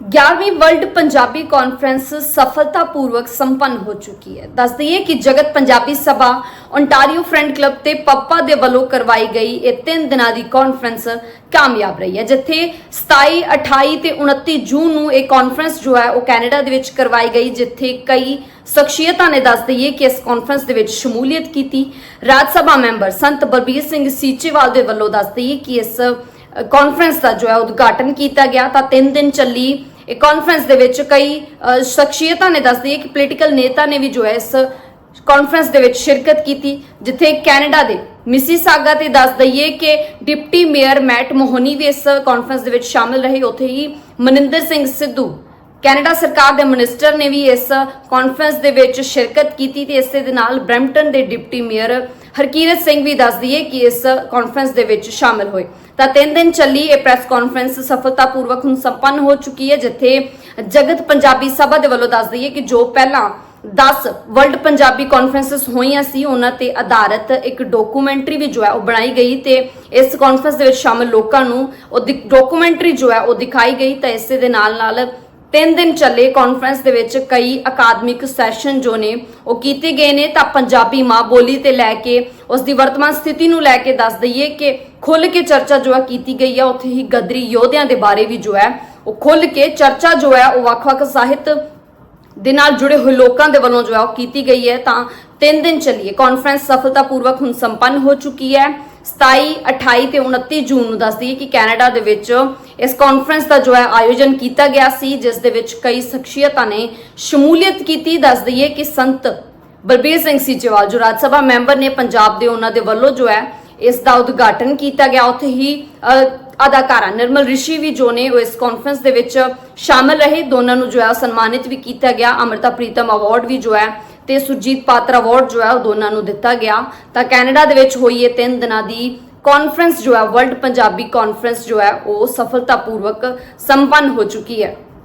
11ਵੀਂ world Punjabi conference ਸਫਲਤਾਪੂਰਵਕ ਸੰਪੰਨ ਹੋ ਚੁੱਕੀ ਹੈ। ਦੱਸ ਦਈਏ ਕਿ Jagat Punjabi Sabha Ontario friend club ਤੇ ਪੱਪਾ ਦੇ ਵੱਲੋਂ ਕਰਵਾਈ ਗਈ ਇਹ ਤਿੰਨ ਦਿਨਾਂ ਦੀ ਕਾਨਫਰੰਸ ਕਾਮਯਾਬ ਰਹੀ ਹੈ। ਜਿੱਥੇ 27 28 ਤੇ 29 ਜੂਨ ਨੂੰ ਇਹ ਕਾਨਫਰੰਸ ਜੋ ਹੈ ਉਹ ਕੈਨੇਡਾ ਦੇ ਵਿੱਚ ਕਰਵਾਈ ਗਈ, ਜਿੱਥੇ ਕਈ ਸ਼ਖਸੀਅਤਾਂ ਨੇ ਦੱਸ ਦਈਏ ਕਿ ਇਸ ਕਾਨਫਰੰਸ ਦੇ ਵਿੱਚ ਸ਼ਮੂਲੀਅਤ ਕੀਤੀ। ਰਾਜ ਸਭਾ ਮੈਂਬਰ ਸੰਤ ਬਲਬੀਰ ਸਿੰਘ ਸੀਚੇਵਾਲ ਦੇ ਵੱਲੋਂ ਦੱਸ ਦਈਏ ਕਿ ਇਸ ਕਾਨਫਰੰਸ ਦਾ ਜੋ ਹੈ ਉਦਘਾਟਨ ਕੀਤਾ ਗਿਆ। ਤਾਂ 3 ਦਿਨ ਚੱਲੀ। ਇਹ ਕਾਨਫਰੰਸ ਦੇ ਵਿੱਚ ਕਈ ਸ਼ਖਸੀਅਤਾਂ ਨੇ ਦੱਸਦੀ ਹੈ ਕਿ ਪੋਲੀਟੀਕਲ ਨੇਤਾ ਨੇ ਵੀ ਜੋ ਹੈ ਇਸ ਕਾਨਫਰੰਸ ਦੇ ਵਿੱਚ ਸ਼ਿਰਕਤ ਕੀਤੀ, ਜਿੱਥੇ ਕੈਨੇਡਾ ਦੇ ਮਿਸੀਸਾਗਾ ਤੇ ਦੱਸ ਦਈਏ ਕਿ ਡਿਪਟੀ ਮੇਅਰ ਮੈਟ ਮੋਹਨੀ ਵੀ ਇਸ ਕਾਨਫਰੰਸ ਦੇ ਵਿੱਚ ਸ਼ਾਮਿਲ ਰਹੇ। ਉੱਥੇ ਹੀ ਮਨਿੰਦਰ ਸਿੰਘ ਸਿੱਧੂ, ਕੈਨੇਡਾ ਸਰਕਾਰ ਦੇ ਮਿਨਿਸਟਰ ਨੇ ਵੀ ਇਸ ਕਾਨਫਰੰਸ ਦੇ ਵਿੱਚ ਸ਼ਿਰਕਤ ਕੀਤੀ ਤੇ ਇਸੇ ਦੇ ਨਾਲ ਬ੍ਰੈਂਪਟਨ ਦੇ ਡਿਪਟੀ ਮੇਅਰ ਹਰਕੀਰਤ ਸਿੰਘ ਵੀ ਦੱਸ ਦਈਏ ਕਿ ਇਸ ਕਾਨਫਰੰਸ ਦੇ ਵਿੱਚ ਸ਼ਾਮਿਲ ਹੋਏ। ਤਾਂ ਤਿੰਨ ਦਿਨ ਚੱਲੀ ਇਹ ਪ੍ਰੈਸ ਕਾਨਫਰੰਸ ਸਫਲਤਾਪੂਰਵਕ ਹੁਣ ਸੰਪੰਨ ਹੋ ਚੁੱਕੀ ਹੈ ਜਿੱਥੇ ਜਗਤ ਪੰਜਾਬੀ ਸਭਾ ਦੇ ਵੱਲੋਂ ਦੱਸ ਦਈਏ ਕਿ ਜੋ ਪਹਿਲਾਂ 10 ਵਰਲਡ ਪੰਜਾਬੀ ਕਾਨਫਰੰਸਸ ਹੋਈਆਂ ਸੀ, ਉਹਨਾਂ ਤੇ ਆਧਾਰਿਤ ਇੱਕ ਡਾਕੂਮੈਂਟਰੀ ਵੀ ਜੋ ਹੈ ਉਹ ਬਣਾਈ ਗਈ ਤੇ ਇਸ ਕਾਨਫਰੰਸ ਦੇ ਵਿੱਚ ਸ਼ਾਮਲ ਲੋਕਾਂ ਨੂੰ ਉਹ ਡਾਕੂਮੈਂਟਰੀ ਜੋ ਹੈ ਉਹ ਦਿਖਾਈ ਗਈ। ਤਾਂ ਇਸੇ ਦੇ ਨਾਲ ਨਾਲ ਤਿੰਨ ਦਿਨ ਚੱਲੇ ਕਾਨਫਰੰਸ ਦੇ ਵਿੱਚ ਕਈ ਅਕਾਦਮਿਕ ਸੈਸ਼ਨ ਜੋ ਨੇ, ਉਹ ਕੀਤੇ ਗਏ ਨੇ। ਤਾਂ ਪੰਜਾਬੀ ਮਾਂ ਬੋਲੀ ਤੇ ਲੈ ਕੇ, ਉਸ ਦੀ ਵਰਤਮਾਨ ਸਥਿਤੀ ਨੂੰ ਲੈ ਕੇ ਦੱਸ ਦਈਏ ਕਿ ਖੁੱਲ ਕੇ ਚਰਚਾ ਜੋ ਹੈ ਕੀਤੀ ਗਈ ਹੈ। ਉੱਥੇ ਹੀ ਗਦਰੀ ਯੋਧਿਆਂ ਦੇ ਬਾਰੇ ਵੀ ਜੋ ਹੈ, ਉਹ ਖੁੱਲ ਕੇ ਚਰਚਾ ਜੋ ਹੈ, ਉਹ ਵੱਖ-ਵੱਖ ਸਾਹਿਤ ਦੇ ਨਾਲ ਜੁੜੇ ਹੋਏ ਲੋਕਾਂ ਦੇ ਵੱਲੋਂ ਜੋ ਹੈ, ਉਹ ਕੀਤੀ ਗਈ ਹੈ। ਤਾਂ ਤਿੰਨ ਦਿਨ ਚੱਲੀਏ। ਕਾਨਫਰੰਸ ਸਫਲਤਾਪੂਰਵਕ ਹੁਣ ਸੰਪੰਨ ਹੋ ਚੁੱਕੀ ਹੈ। 27 28 ਤੇ 29 ਜੂਨ ਨੂੰ ਦੱਸਦੀ ਹੈ ਕਿ ਕੈਨੇਡਾ ਦੇ ਵਿੱਚ ਇਸ ਕਾਨਫਰੰਸ ਦਾ ਜੋ ਹੈ ਆਯੋਜਨ ਕੀਤਾ ਗਿਆ ਸੀ, ਜਿਸ ਦੇ ਵਿੱਚ ਕਈ ਸ਼ਖਸੀਅਤਾਂ ਨੇ ਸ਼ਮੂਲੀਅਤ ਕੀਤੀ। ਦੱਸ ਦਈਏ ਕਿ ਸੰਤ ਬਲਬੀਰ ਸਿੰਘ ਸੀਚੇਵਾਲ, ਜੋ ਰਾਜ ਸਭਾ ਮੈਂਬਰ ਨੇ, ਪੰਜਾਬ ਦੇ ਉਹਨਾਂ ਦੇ ਵੱਲੋਂ ਜੋ ਹੈ ਇਸ ਦਾ ਉਦਘਾਟਨ ਕੀਤਾ ਗਿਆ। ਉੱਥੇ ਹੀ ਅਦਾਕਾਰਾ ਨਿਰਮਲ ਰਿਸ਼ੀ ਵੀ ਜੋ ਨੇ, ਉਹ ਇਸ ਕਾਨਫਰੰਸ ਦੇ ਵਿੱਚ ਸ਼ਾਮਲ ਰਹੇ। ਦੋਨਾਂ ਨੂੰ ਜੋ ਹੈ ਸਨਮਾਨਿਤ ਵੀ ਕੀਤਾ ਗਿਆ। ਅਮਰਤਾ ਪ੍ਰੀਤਮ ਅਵਾਰਡ ਵੀ ਜੋ ਹੈ ਤੇ ਸੁਰਜੀਤ ਪਾਤਰ ਅਵਾਰਡ ਜੋ ਹੈ ਉਹ ਦੋਨਾਂ ਨੂੰ ਦਿੱਤਾ ਗਿਆ। ਤਾਂ ਕੈਨੇਡਾ ਦੇ ਵਿੱਚ ਹੋਈ ਇਹ ਤਿੰਨ ਦਿਨਾਂ ਦੀ ਕਾਨਫਰੰਸ ਜੋ ਹੈ ਵਰਲਡ ਪੰਜਾਬੀ ਕਾਨਫਰੰਸ ਜੋ ਹੈ, ਉਹ ਸਫਲਤਾਪੂਰਵਕ ਸੰਪੰਨ ਹੋ ਚੁੱਕੀ ਹੈ।